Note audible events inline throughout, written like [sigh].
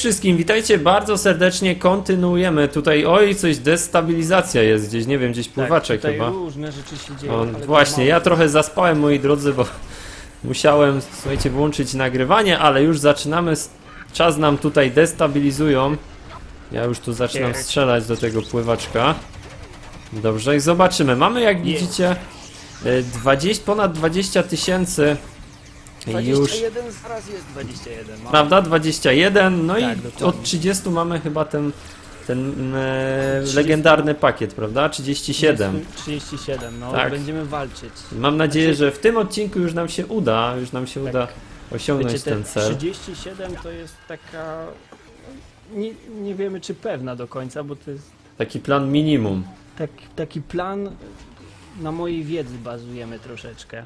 wszystkim, witajcie bardzo serdecznie, kontynuujemy tutaj, oj coś destabilizacja jest gdzieś, nie wiem, gdzieś pływaczek tak, chyba. różne rzeczy się dzieją. O, ale to właśnie, ja trochę zaspałem moi drodzy, bo [laughs] musiałem, słuchajcie, włączyć nagrywanie, ale już zaczynamy, czas nam tutaj destabilizują. Ja już tu zaczynam strzelać do tego pływaczka. Dobrze, i zobaczymy. Mamy, jak widzicie, y, 20, ponad 20 tysięcy już 21 zaraz jest 21. Mam. Prawda? 21. No Tak, i dokładnie. od 30 mamy chyba ten, ten e, 30. legendarny pakiet, prawda? 37. 37, no Tak. będziemy walczyć. Mam nadzieję, Znaczy- że w tym odcinku już nam się uda, już nam się Tak. uda osiągnąć Wiecie, te ten cel. 37 to jest taka... Nie, nie wiemy czy pewna do końca, bo to jest Taki plan minimum. tak, taki plan, na mojej wiedzy bazujemy troszeczkę.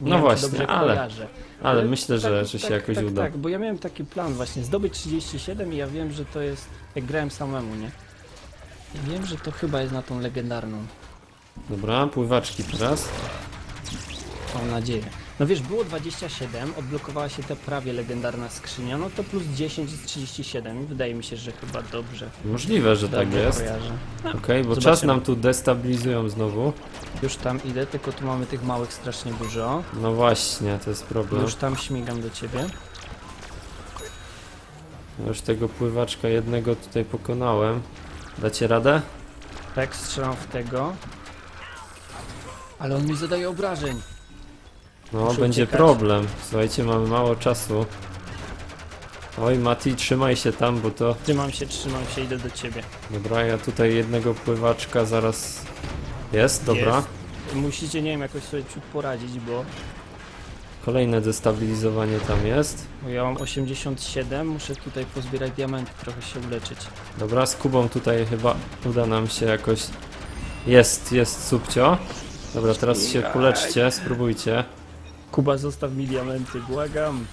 Nie No wiem, właśnie, ale- kojarzę. Ale myślę, że, tak, że się tak, jakoś tak, uda. Tak, bo ja miałem taki plan właśnie, zdobyć 37 i ja wiem, że to jest, jak grałem samemu, nie? I wiem, że to chyba jest na tą legendarną, Dobra, pływaczki teraz. mam nadzieję. No wiesz, było 27, odblokowała się ta prawie legendarna skrzynia, no to plus 10 jest 37 i wydaje mi się, że chyba dobrze, Możliwe, że tak dobrze jest. kojarzę. Okej, bo czas Zobaczymy. nam tu destabilizują znowu. Już tam idę, tylko tu mamy tych małych strasznie dużo. No właśnie, to jest problem. Już tam śmigam do ciebie. Już tego pływaczka jednego tutaj pokonałem. Dacie radę? Tak, strzelam w tego. Ale on mi zadaje obrażeń. No, Muszę będzie uciekać. problem. Słuchajcie, mamy mało czasu. Oj, Mati, trzymaj się tam, bo to... Trzymam się, trzymam się, idę do ciebie. Dobra, ja tutaj jednego pływaczka zaraz... Jest, dobra. Jest. Musicie, nie wiem, jakoś sobie poradzić, bo, Kolejne destabilizowanie tam jest. bo ja mam 87, muszę tutaj pozbierać diamenty, trochę się uleczyć. Dobra, z Kubą tutaj chyba uda nam się jakoś... Jest, jest subcio. Dobra, teraz się kuleczcie, spróbujcie. Kuba, zostaw mi diamenty, błagam.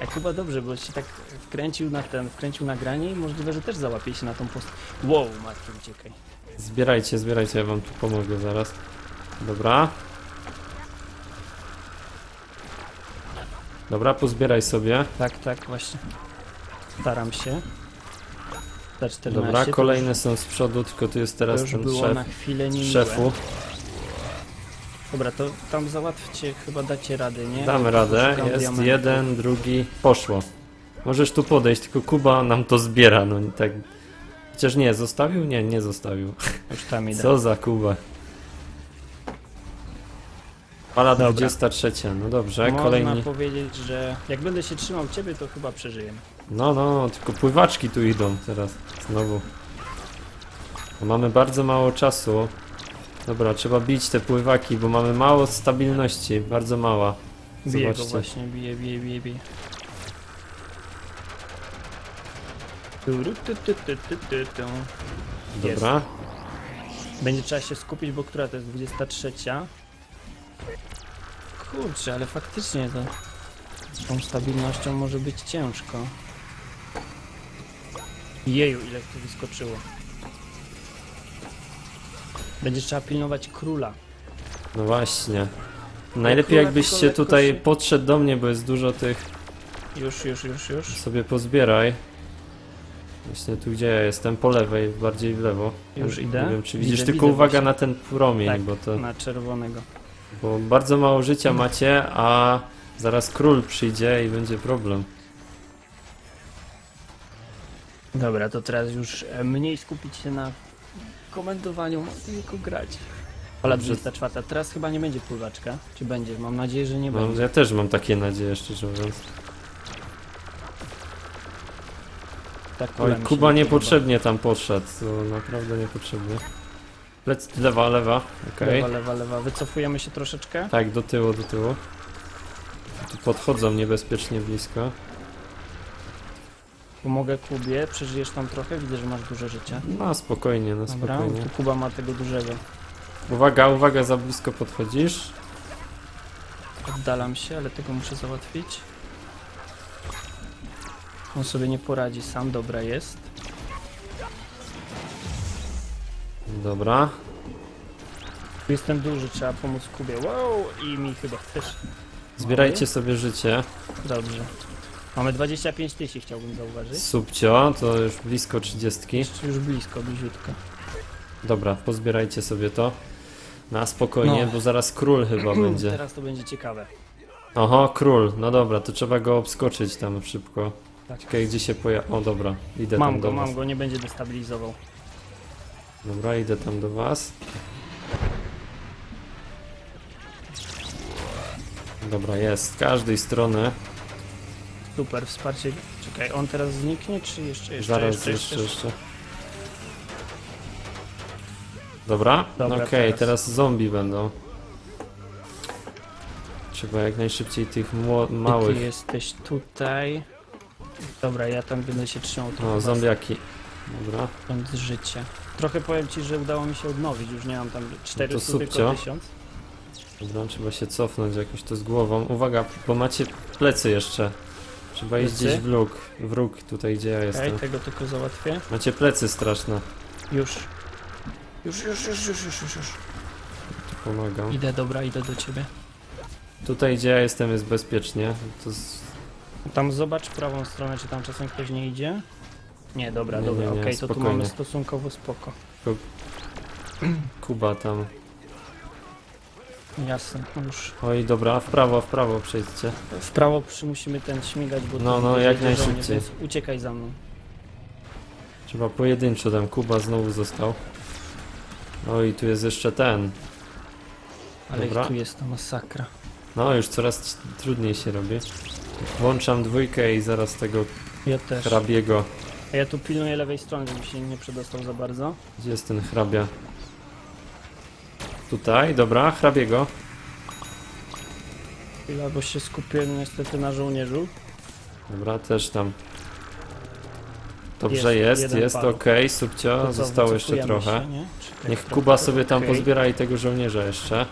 Jak chyba dobrze, bo się tak wkręcił na ten, wkręcił nagranie i możliwe, że też załapie się na tą post... Wow, matki, uciekaj. Zbierajcie, zbierajcie, ja wam tu pomogę zaraz. Dobra. Dobra, pozbieraj sobie. Tak, tak, właśnie. Staram się. Za 14 Dobra, to kolejne są z przodu, tylko tu jest To teraz już ten było szef, na chwilę niemiłe. szefu. Dobra, to tam załatwcie, chyba dacie radę, nie? Damy radę, Szukam jest diamentów. jeden, drugi, poszło. Możesz tu podejść, tylko Kuba nam to zbiera, no tak. Chociaż nie, zostawił? Nie, nie zostawił. Już tam idę. Co za Kuba. Dobra. 23, no dobrze, Można kolejni. powiedzieć, że jak będę się trzymał ciebie, to chyba przeżyjemy. No, no, tylko pływaczki tu idą teraz, znowu. No, mamy bardzo mało czasu. Dobra, trzeba bić te pływaki, bo mamy mało stabilności, bardzo mała. Bije go Zobaczcie. właśnie, bije, bije, bije, bije. Turu, tu, tu, tu, tu, tu, tu. Jest. Dobra, Będzie trzeba się skupić, bo która to jest 23? Kurczę, ale faktycznie to z tą stabilnością może być ciężko. Jeju, ile tu wyskoczyło. Będzie trzeba pilnować króla. no właśnie. Najlepiej króla jakbyś tylko się lekko tutaj się- podszedł do mnie, bo jest dużo tych, Już, już, już, już. sobie pozbieraj. Właśnie tu gdzie ja jestem, po lewej, bardziej w lewo. Już Nie idę. wiem czy widzisz, Widzę, tylko widzę uwaga właśnie. na ten promień, Tak, bo to... Na czerwonego. Bo bardzo mało życia macie, a zaraz król przyjdzie i będzie problem. Dobra, to teraz już e, mniej skupić się na komentowaniu, tylko grać. Ola Dobrze. 24. Teraz chyba nie będzie pływaczka. Czy będzie? Mam nadzieję, że nie No, będzie. ja też mam takie nadzieje, szczerze mówiąc. Tak, Oj, się Kuba nie niepotrzebnie tam poszedł, to naprawdę niepotrzebnie. Lec, lewa, lewa, okej. Lewa, lewa, lewa. Wycofujemy się troszeczkę. Tak, do tyłu, do tyłu. Tu podchodzą niebezpiecznie blisko. Pomogę Kubie. Przeżyjesz tam trochę. Widzę, że masz dużo życia. No spokojnie, no Dobra, spokojnie. tu Kuba ma tego dużego. Uwaga, uwaga, za blisko podchodzisz. Oddalam się, ale tego muszę załatwić. On sobie nie poradzi sam. Dobra jest. Dobra. Tu jestem duży, trzeba pomóc Kubie. Wow! I mi chyba też. Zbierajcie sobie życie. Dobrze. Mamy 25 tysięcy, chciałbym zauważyć. Subcio, to już blisko 30. Jeszcze już blisko, bliziutko. Dobra, pozbierajcie sobie to. Na spokojnie, No. bo zaraz król chyba [clears throat] będzie. Teraz to będzie ciekawe. Oho, król. No dobra, to trzeba go obskoczyć tam szybko. Tak. Czekaj, gdzie się poja... O, dobra, idę Mam tam go, do was. mam go, nie będzie destabilizował. Dobra, idę tam do was. Dobra, jest. Z każdej strony. Super, wsparcie. Czekaj, on teraz zniknie, czy jeszcze, jeszcze, Zaraz jeszcze, jeszcze, jeszcze. Dobra, Dobra, okej, teraz. teraz. zombie będą. Trzeba jak najszybciej tych mło- Ty małych. jesteś tutaj. Dobra, ja tam będę się trzymał trochę O, was zombiaki. Dobra. stąd z życia. Trochę powiem ci, że udało mi się odnowić, już nie mam tam 400, tylko subcio. 1000. Dobra, trzeba się cofnąć jakoś to z głową. Uwaga, bo macie plecy jeszcze. Trzeba iść Plecy? gdzieś w róg. Wróg tutaj, gdzie ja Okej, jestem. tego tylko załatwię. Macie plecy straszne. Już. Już, już, już, już, już, już, już. Pomagam. Idę, dobra, idę do ciebie. Tutaj, gdzie ja jestem, jest bezpiecznie. To z... Tam zobacz prawą stronę, czy tam czasem ktoś nie idzie. Nie, dobra, Nie, dobra, nie, nie, okej, to tu spokojnie. mamy stosunkowo spoko. Kuba tam. Jasne, już. Oj, dobra, w prawo, w prawo przejdźcie. W prawo przymusimy ten śmigać, bo No, tu no, będzie jak żołnierz, najszybciej. więc Uciekaj za mną. Trzeba pojedynczo tam. Kuba znowu został. Oj, tu jest jeszcze ten. Ale Dobra. ich tu jest to masakra. No, już coraz trudniej się robi. Włączam dwójkę i zaraz tego Ja też. hrabiego. A ja tu pilnuję lewej strony, żeby się nie przedostał za bardzo. Gdzie jest ten hrabia? Tutaj, dobra, hrabiego. Chwila, bo się skupiłem niestety na żołnierzu. Dobra, też tam. Dobrze, Jest, jest, jeden jest, padł. okej, subcio, To co, zostało jeszcze wycofujemy trochę. Się, nie? Niech Kuba sobie tam okej. pozbiera i tego żołnierza jeszcze.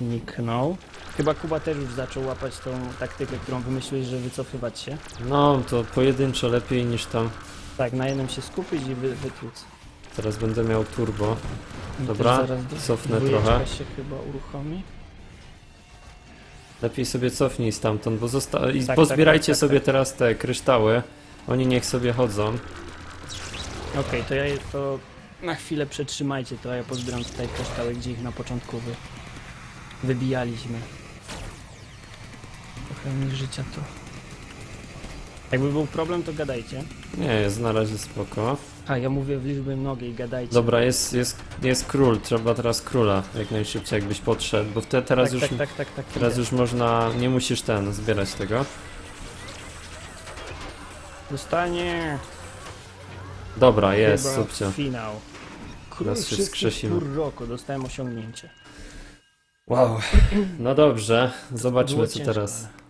Niknął. Chyba Kuba też już zaczął łapać tą taktykę, którą wymyśliłeś, że wycofywać się. No, to pojedynczo lepiej niż tam. Tak, na jednym się skupić i wy, wytłuc. Teraz będę miał turbo. I Dobra, też zaraz do- cofnę dwójeczka trochę. się chyba uruchomi. Lepiej sobie cofnij stamtąd, bo zosta- i Tak, pozbierajcie tak, tak, sobie tak. teraz te kryształy. Oni niech sobie chodzą. Okej, to ja je- to na chwilę przetrzymajcie to, a ja pozbieram tutaj kryształy, gdzie ich na początku wy, wybijaliśmy. Trochę mi życia tu. Jakby był problem, to gadajcie. Nie, jest na razie spoko. A, ja mówię w liczbie mnogiej, gadajcie. Dobra, jest, jest, jest król, trzeba teraz króla jak najszybciej jakbyś podszedł, bo te, teraz tak, już tak, tak, tak, tak. teraz idę. już można, nie musisz ten, zbierać tego. Dostanie Dobra, jest, chyba subcio. finał. Król się wszystkich skrzesimy. pór roku, dostałem osiągnięcie. Wow. [clears throat] No dobrze, zobaczmy Było co ciężko, teraz. ale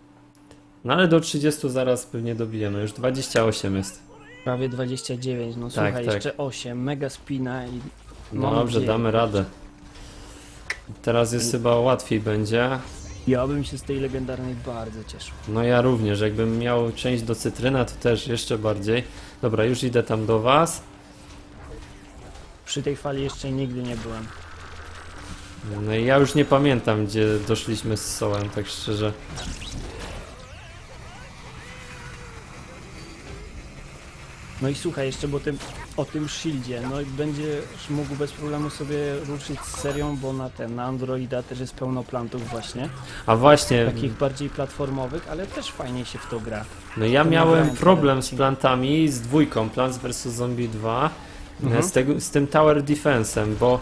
No ale do 30 zaraz pewnie dobijemy, już 28 jest. Prawie 29, no Tak, słuchaj, tak. jeszcze 8, mega spina i No Mam dobrze, nadzieję. damy radę. Teraz jest chyba łatwiej będzie. ja bym się z tej legendarnej bardzo cieszył. No ja również, jakbym miał część do cytryna, to też jeszcze bardziej. Dobra, już idę tam do was. Przy tej fali jeszcze nigdy nie byłem. No i ja już nie pamiętam, gdzie doszliśmy z Sołem, tak szczerze. No i słuchaj, jeszcze bo tym, o tym shieldzie, no i będziesz mógł bez problemu sobie ruszyć z serią, bo na ten, na Androida też jest pełno plantów właśnie, A właśnie, takich bardziej platformowych, ale też fajnie się w to gra. no ja to miałem problem z plantami, z dwójką, Plants vs Zombie 2, Mhm. z, tego, z tym Tower Defense'em, bo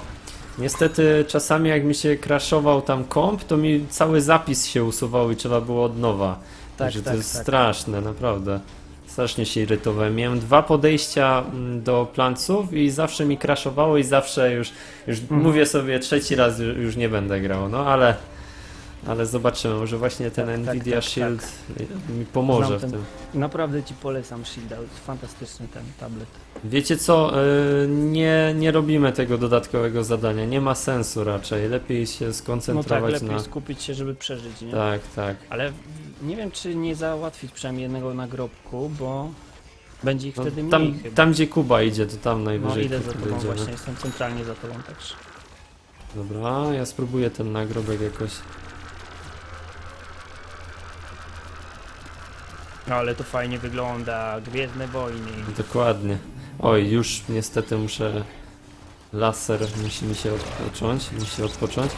niestety czasami jak mi się crashował tam komp, to mi cały zapis się usuwał i trzeba było od nowa. Tak, Także to tak, jest tak. straszne, naprawdę. Strasznie się irytowałem. Miałem dwa podejścia mm, do planców i zawsze mi crashowało i zawsze już, już Mhm. mówię sobie trzeci raz ju- już nie będę grał, no ale ale zobaczymy, może właśnie ten Tak, tak, Nvidia tak, Shield mi pomoże Znam w ten- tym. Naprawdę ci polecam shielda, fantastyczny ten tablet. Wiecie co, y, nie, nie robimy tego dodatkowego zadania, nie ma sensu raczej, lepiej się No tak, skoncentrować lepiej na... skupić się, żeby przeżyć, nie? Tak, tak. Ale nie wiem, czy nie załatwić przynajmniej jednego nagrobku, bo będzie ich No, wtedy mniej tam, chyba. tam gdzie Kuba idzie, to tam no najwyżej idę za tobą będziemy. właśnie, jestem centralnie za tobą także. Dobra, ja spróbuję ten nagrobek jakoś. Ale to fajnie wygląda. Gwiezdne wojny. Dokładnie. Oj, już niestety muszę... Laser musi mi się odpocząć, musi odpocząć.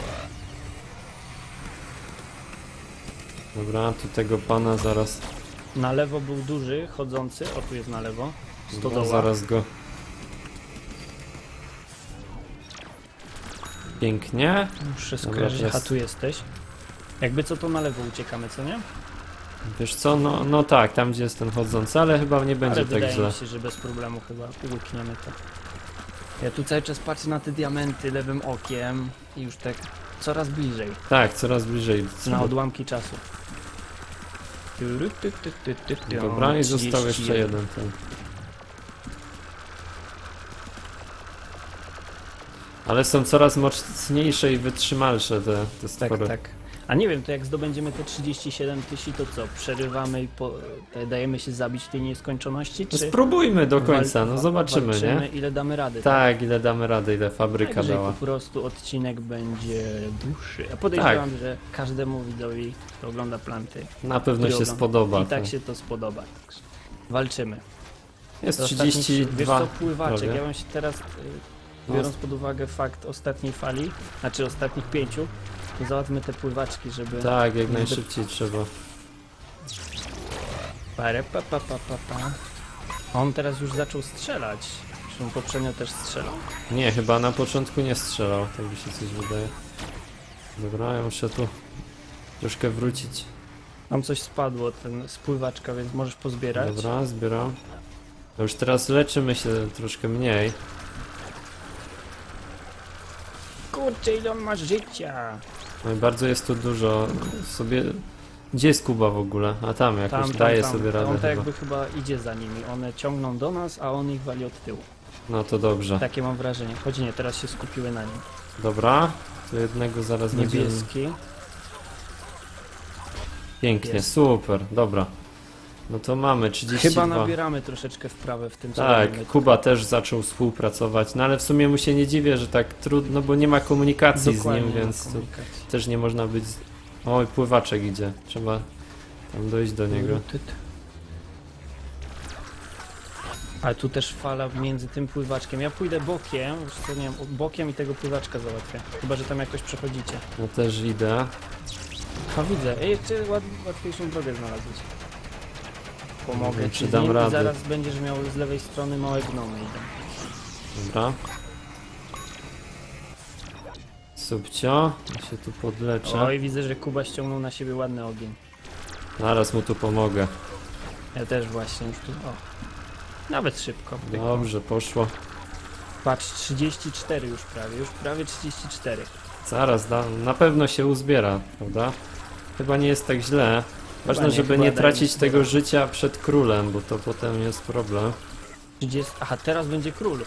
Dobra, tu tego pana zaraz... Na lewo był duży, chodzący. O, tu jest na lewo. No, Stodoła. zaraz go... Pięknie. Muszę skojarzyć. A tu jesteś. Jakby co to na lewo uciekamy, co nie? Wiesz co, no, no tak, tam gdzie jest ten chodzący, ale chyba nie będzie Ale tak wydaje źle. mi się, że bez problemu chyba łykniemy to. Ja tu cały czas patrzę na te diamenty lewym okiem i już tak coraz bliżej. Tak, coraz bliżej. Na odłamki czasu. Tyry, ty, ty, ty, ty, ty, Dobra, i został 31. jeszcze jeden ten. Ale są coraz mocniejsze i wytrzymalsze te, te Tak, stwory. tak. A nie wiem, to jak zdobędziemy te 37 tysięcy, to co? Przerywamy i po, e, dajemy się zabić w tej nieskończoności? No Czy spróbujmy do końca, no zobaczymy, walczymy, nie? ile damy rady. Tak, ile damy radę, ile fabryka Najwyżej dała. po prostu odcinek będzie dłuższy. Ja podejrzewam, Tak. że każdemu widzowi, kto ogląda planty, Na pewno się ogląda, spodoba. i tak tak. się to spodoba. Także Walczymy. Jest To ostatni- 32 Wiesz co, pływaczek, prawie. ja bym się teraz, y, No. biorąc pod uwagę fakt ostatniej fali, znaczy ostatnich pięciu, załatwmy te pływaczki, żeby... Tak, jak najszybciej trzeba. Pare, pa, pa, pa, pa, pa. On teraz już zaczął strzelać. Czy on poprzednio też strzelał? Nie, chyba na początku nie strzelał, tak mi się coś wydaje. Dobra, ja muszę tu troszkę wrócić. Tam coś spadło, ten spływaczka, więc możesz pozbierać. Dobra, zbieram. A Już teraz leczymy się troszkę mniej. Kurczę, ile on ma życia! No i bardzo jest tu dużo sobie... Gdzie jest Kuba w ogóle? A tam jakoś Tam, tam, daje tam. sobie radę On tak chyba. jakby chyba idzie za nimi. One ciągną do nas, a on ich wali od tyłu. No to dobrze. Takie mam wrażenie. Choć nie, teraz się skupiły na nim. Dobra, to jednego zaraz będziemy... Niebieski. Pięknie, Jest. super, dobra. No to mamy 32. Chyba nabieramy troszeczkę wprawę w tym, Tak. Kuba też zaczął współpracować, no ale w sumie mu się nie dziwię, że tak trudno, bo nie ma komunikacji z Dokładnie, nim, nie ma więc komunikacji. też nie można być... Oj, pływaczek idzie, trzeba tam dojść do niego. Ale tu też fala między tym pływaczkiem. Ja pójdę bokiem, już co nie wiem, bokiem i tego pływaczka załatwię. Chyba, że tam jakoś przechodzicie. No też idę. A widzę. Ej, jeszcze łat, łatwiejszą drogę znalazłeś. Pomogę ci czy dam nim i radę. zaraz będziesz miał z lewej strony małe gnomy. Dobra. Subcio, ja się tu podleczę. Oj, widzę, że Kuba ściągnął na siebie ładny ogień. Zaraz mu tu pomogę. Ja też właśnie już tu. O. Nawet szybko. Dobrze, poszło. Patrz, 34 już prawie, już prawie 34. Zaraz, da, na pewno się uzbiera, prawda? Chyba nie jest tak źle. Ważne, żeby nie tracić tego życia przed królem, bo to potem jest problem. 30... Aha, teraz będzie król.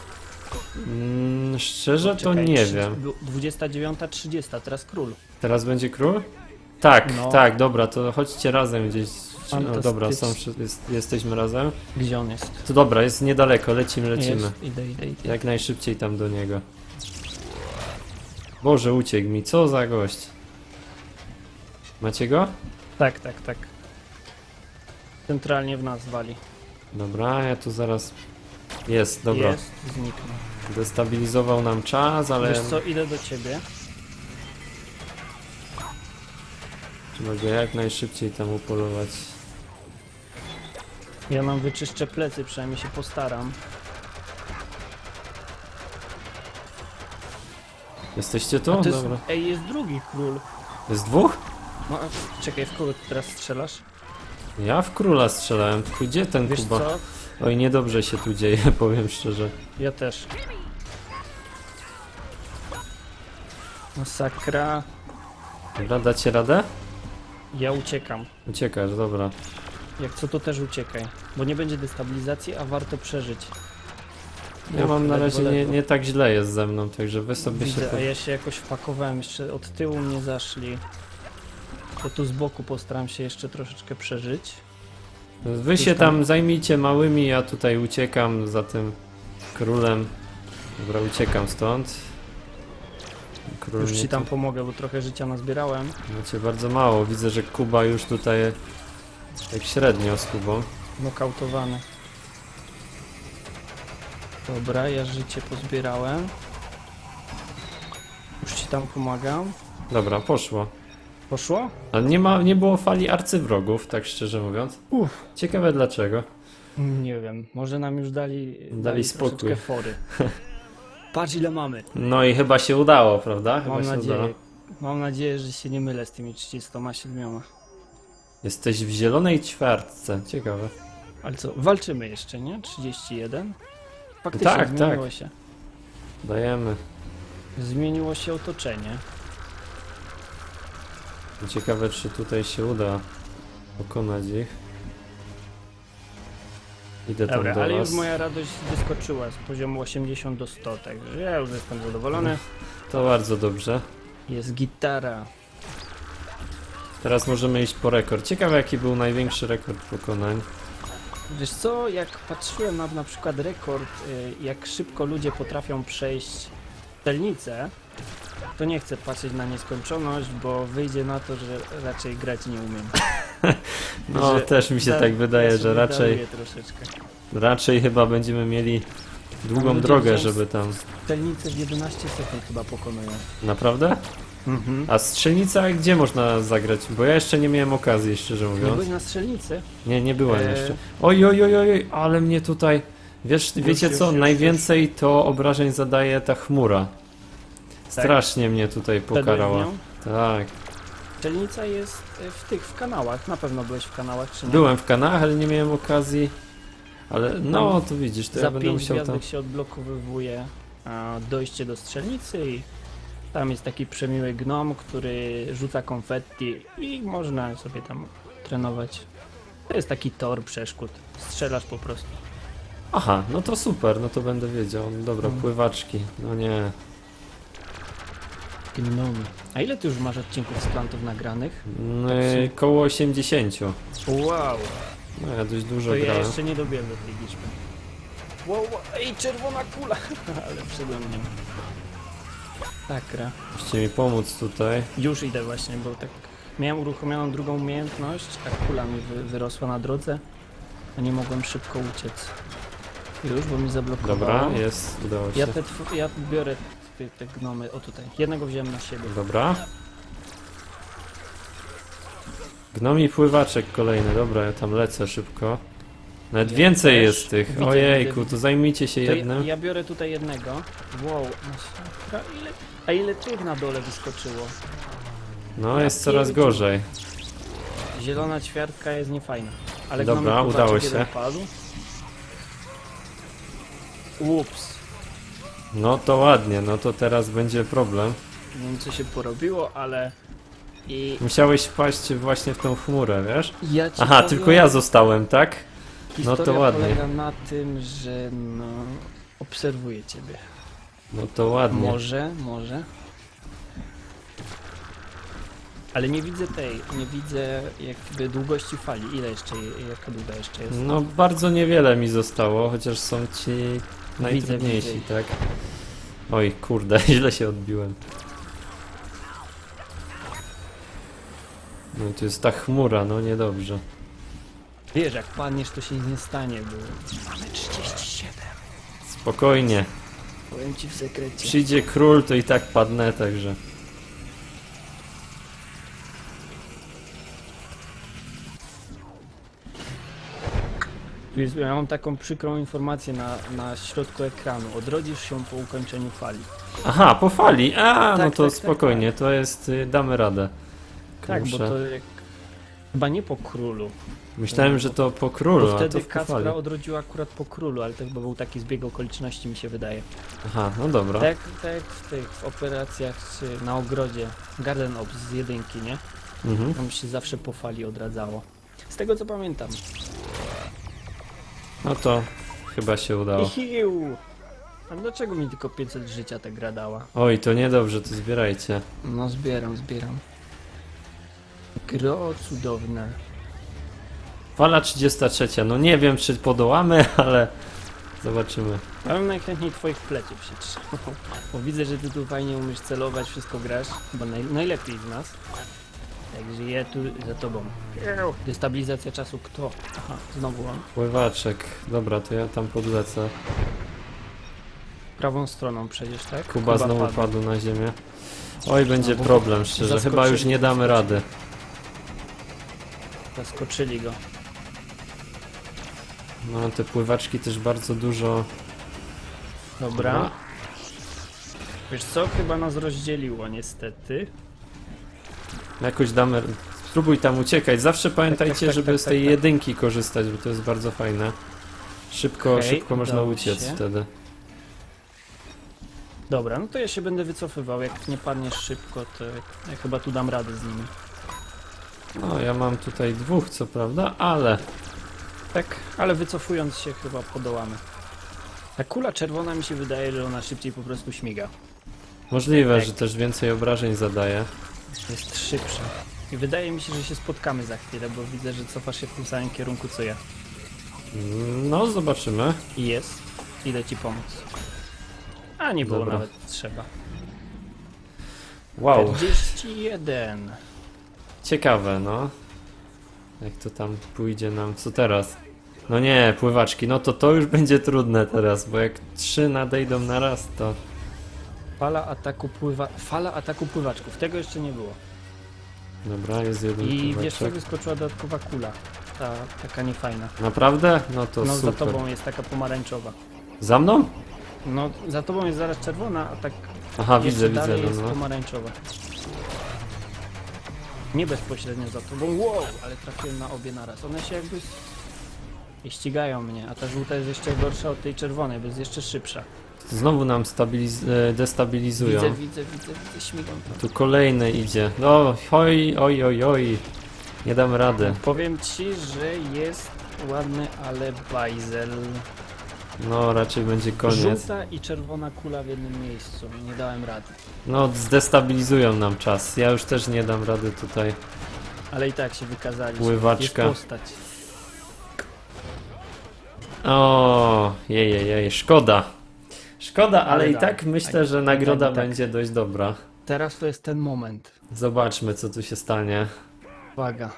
Mm, szczerze to Czekaj, nie trzy- wiem. był 29, 30, teraz król. Teraz będzie król? Tak, No. tak, dobra, to chodźcie razem gdzieś. No, dobra, są, wszy- jest, jesteśmy razem. Gdzie on jest? To dobra, jest niedaleko, lecimy, lecimy. Jest, idę, idę, idę. Jak najszybciej tam do niego. Boże, uciekł mi, co za gość. Macie go? Tak, tak, tak. Centralnie w nas wali. Dobra, ja tu zaraz... Jest, dobra. Jest, zniknął. Destabilizował nam czas, ale Wiesz co, idę do ciebie. trzeba go jak najszybciej tam upolować. Ja nam wyczyszczę plecy, przynajmniej się postaram. Jesteście tu? A to jest, Dobra. ej, jest drugi król. Jest dwóch? No, a czekaj, w kogo ty teraz strzelasz? Ja w króla strzelałem, tylko gdzie ten Wiesz Kuba? co? Oj, niedobrze się tu dzieje, [laughs] powiem szczerze. Ja też. Masakra. Dobra, dacie radę? Ja uciekam. Uciekasz, dobra. Jak co, to też uciekaj. Bo nie będzie destabilizacji, a warto przeżyć. Ja mam na Ledwo, razie nie, ledwo. nie tak źle jest ze mną, także wy sobie się... Widzę, a ja się jakoś wpakowałem, jeszcze od tyłu mnie zaszli. To tu z boku postaram się jeszcze troszeczkę przeżyć. Wy się tam zajmijcie małymi, ja tutaj uciekam za tym królem. Dobra, uciekam stąd. Król Już mnie ci tam tu- pomogę, bo trochę życia nazbierałem. Macie bardzo mało. Widzę, że Kuba już tutaj Tak średnio z Kubą. Nokautowany. Dobra, ja życie pozbierałem. Już ci tam pomagam. Dobra, poszło. Poszło? Ale nie, ma, nie było fali arcywrogów, tak szczerze mówiąc. Uff. Ciekawe dlaczego. Nie wiem, może nam już dali, Dali spokój. troszeczkę fory. [laughs] Patrz ile mamy. No i chyba się udało, prawda? Chyba Mam się nadzieję. udało. Mam nadzieję, że się nie mylę z tymi 37. Jesteś w zielonej ćwiartce. Ciekawe. Ale co, walczymy jeszcze, nie? 31? Faktycznie Tak, zmieniło tak. się. Dajemy. Zmieniło się otoczenie. Ciekawe, czy tutaj się uda pokonać ich. Idę tam Dobra, do ale was. już moja radość wyskoczyła z poziomu 80 do 100, także ja już jestem zadowolony. To bardzo dobrze. Jest gitara. Teraz możemy iść po rekord. Ciekawe, jaki był największy rekord pokonań. Wiesz co, jak patrzyłem na na przykład rekord, y, jak szybko ludzie potrafią przejść celnicę, to nie chcę patrzeć na nieskończoność, bo wyjdzie na to, że raczej grać nie umiem. [laughs] No, Że też mi się tak wydaje, że raczej, troszeczkę. raczej chyba będziemy mieli długą drogę, żeby tam... Celnicę w 11 sekund chyba pokonują. Naprawdę? Mhm. A strzelnica gdzie można zagrać? Bo ja jeszcze nie miałem okazji, szczerze Nie mówiąc. byłeś na strzelnicy? Nie, nie byłem Eee. jeszcze. Oj, oj, oj, oj, ale mnie tutaj... Wiesz, wiecie co? Najwięcej to obrażeń zadaje ta chmura. Strasznie mnie tutaj pokarała. Tak. Strzelnica jest y, w tych, w kanałach. Na pewno byłeś w kanałach, czy nie? Byłem w kanałach, ale nie miałem okazji. Ale no, to widzisz, to Za ja będę pięć musiał tam... gwiazdek się odblokowywuje a, dojście do strzelnicy i tam jest taki przemiły gnom, który rzuca konfetti i można sobie tam trenować. To jest taki tor przeszkód. Strzelasz po prostu. Aha, no to super, no to będę wiedział. Dobra, Mm. pływaczki. No nie. A ile ty już masz odcinków z plantów nagranych? No, Tak koło 80. Wow, No ja dość dużo to ja grałem. jeszcze nie dobiegłem do tej liczby. Wow, wow, ej, czerwona kula! [laughs] Ale przede mną. Takra. Musicie mi pomóc tutaj. Już idę właśnie, bo tak miałem uruchomioną drugą umiejętność, a kula mi wy, wyrosła na drodze, a nie mogłem szybko uciec. Już, bo mi zablokowało. Dobra, jest, udało się. Ja, te, tw- ja biorę te, te gnomy, o tutaj. Jednego wziąłem na siebie. Dobra. Gnomi pływaczek kolejny, dobra, ja tam lecę szybko. Nawet Ja więcej też. jest tych. Widzę, Ojejku, widzę. to zajmijcie się To jednym. ja biorę tutaj jednego. Wow, masakra, ile, a ile tych na dole wyskoczyło? No, Ja jest coraz gorzej. Zielona ćwiartka jest niefajna. Ale Dobra, gnomy pływaczek udało jeden się. Padł. Ups. No to ładnie, no to teraz będzie problem. Nie wiem co się porobiło, ale... I Musiałeś wpaść właśnie w tą chmurę, wiesz? ja ci Aha, powiem, tylko ja zostałem, tak? no to historia ładnie. polega na tym, że no... Obserwuję ciebie. No to ładnie. Może, może. Ale nie widzę tej, nie widzę jakby długości fali. Ile jeszcze, jaka długa jeszcze jest? No bardzo niewiele mi zostało, chociaż są ci najtrudniejsi, widzę. tak? Oj, kurde, [laughs] źle się odbiłem. No i tu jest ta chmura, no niedobrze. Wiesz, jak padniesz, to się nic nie stanie, bo... Mamy 37. Spokojnie. Powiem ci w sekrecie. Przyjdzie król, to i tak padnę, także. Ja mam taką przykrą informację na, na środku ekranu. Odrodzisz się po ukończeniu fali. Aha, po fali. A, no Tak, to tak, tak, spokojnie, to jest. y, damy radę. Tak, bo Kurczę. to jak... Chyba nie po królu. Myślałem, że to po królu, Bo a wtedy to po fali. Kacpra odrodziła akurat po królu, ale to chyba był taki zbieg okoliczności, mi się wydaje. Aha, no dobra. Tak, tak jak w tych w operacjach czy na ogrodzie Garden Ops z jedynki, nie? Mhm. Tam się zawsze po fali odradzało. Z tego co pamiętam. No to chyba się udało. Ihiu! A dlaczego mi tylko 500 życia ta gra dała? Oj, to niedobrze, to zbierajcie. No zbieram, zbieram. Gro cudowne. Fala 33. No nie wiem, czy podołamy, [laughs] ale zobaczymy. Ja bym najchętniej twoich pleciów się trzymał. Bo widzę, że ty tu fajnie umiesz celować, wszystko grasz. Chyba naj, najlepiej z nas. Także ja tu za tobą. Destabilizacja czasu kto? Aha, znowu on. Pływaczek. Dobra, to ja tam podlecę. Prawą stroną przecież, tak? Kuba znowu padł. na ziemię. Oj, będzie Znowu problem, szczerze. Chyba już zaskoczyli. nie damy rady. Zaskoczyli go. No, te pływaczki też bardzo dużo... Dobra. Wiesz co? Chyba nas rozdzieliło niestety. Jakoś damy... Spróbuj tam uciekać. Zawsze pamiętajcie, tak, żeby tak, z tej tak, tak. jedynki korzystać, bo to jest bardzo fajne. Szybko, Okej, szybko można uciec się. wtedy. Dobra, no to ja się będę wycofywał. Jak nie padniesz szybko, to ja chyba tu dam radę z nimi. No, ja mam tutaj dwóch, co prawda, ale... Tak, ale wycofując się chyba podołamy. Ta kula czerwona mi się wydaje, że ona szybciej po prostu śmiga. Możliwe, Tak. że też więcej obrażeń zadaje. Jest szybsza. I wydaje mi się, że się spotkamy za chwilę, bo widzę, że cofasz się w tym samym kierunku co ja. No, zobaczymy. I jest. Idę ci pomóc. A nie było Dobra. nawet trzeba. Wow, 41. ciekawe, no. Jak to tam pójdzie nam, co teraz? No nie, pływaczki, no to to już [laughs] będzie trudne teraz, bo jak trzy nadejdą na raz, to... Fala ataku pływa... Fala ataku pływaczków. Tego jeszcze nie było. Dobra, jest jeden I wiesz co, pływaczek. wyskoczyła dodatkowa kula. Ta, taka niefajna. Naprawdę? No to No za super. tobą jest taka pomarańczowa. Za mną? No za tobą jest zaraz czerwona, a tak Aha, jeszcze widzę, widzę, dalej no, jest no. pomarańczowa. Nie bezpośrednio za tobą, wow, ale trafiłem na obie naraz. One się jakby... I ścigają mnie, a ta żółta jest jeszcze gorsza od tej czerwonej, bo jest jeszcze szybsza. Znowu nam stabiliz- e, destabilizują. Widzę, widzę, widzę, widzę, śmigam. Tu kolejny idzie. No, oj, oj, oj, oj. Nie dam rady. Powiem ci, że jest ładny, ale bajzel. No, raczej będzie koniec. Żółta i czerwona kula w jednym miejscu. Nie dałem rady. No, zdestabilizują nam czas. Ja już też nie dam rady tutaj. Ale i tak się wykazali. Pływaczka. Jest postać. O, jej, jej, jej, szkoda. Szkoda, ale, Ale i da. tak myślę, Tak, że nagroda tak, i tak. będzie dość dobra. Teraz to jest ten moment. Zobaczmy, co tu się stanie. Uwaga.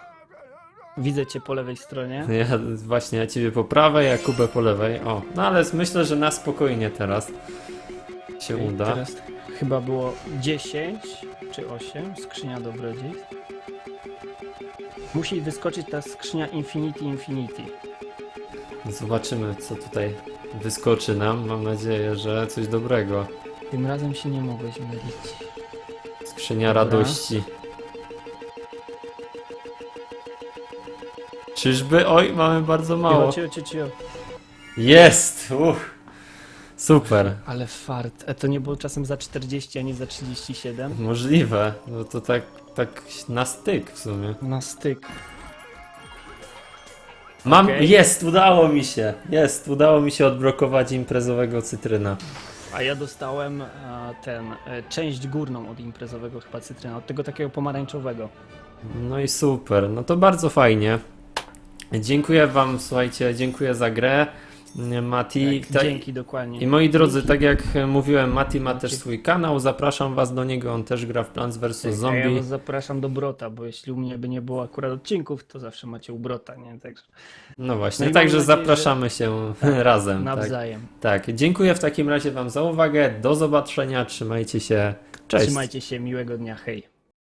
Widzę cię po lewej stronie. Ja właśnie ja ciebie po prawej, a Kubę po lewej. O, no ale myślę, że na spokojnie teraz się I uda. Teraz chyba było 10 czy 8. Skrzynia dobrodziejstw. Musi wyskoczyć ta skrzynia Infinity Infinity. Zobaczymy, co tutaj wyskoczy nam. Mam nadzieję, że coś dobrego. Tym razem się nie mogłeś mylić. Skrzynia Dobra. radości. Czyżby? Oj, mamy bardzo mało. Cio, cio, cio. Jest! Uch. Super. Ale fart. A to nie było czasem za 40, a nie za 37? Możliwe. No to tak, tak na styk w sumie. Na styk. Mam, Okej. jest, udało mi się. Jest, udało mi się odblokować imprezowego cytryna. A ja dostałem e, ten, e, część górną od imprezowego chyba cytryna, od tego takiego pomarańczowego. No i super, no to bardzo fajnie. Dziękuję wam, słuchajcie, dziękuję za grę. Mati, Tak, ta- dzięki, dokładnie. I moi drodzy, Dzięki. tak jak mówiłem, Mati ma też swój kanał, zapraszam was do niego, on też gra w Plants vs Tak, A ja Zombie. was zapraszam do Brota, bo jeśli u mnie by nie było akurat odcinków, to zawsze macie u Brota, nie? Także No właśnie, No także nadzieję, zapraszamy się [laughs] razem. Tak, nawzajem. tak, dziękuję w takim razie wam za uwagę, do zobaczenia, trzymajcie się, cześć. Trzymajcie się, miłego dnia, hej.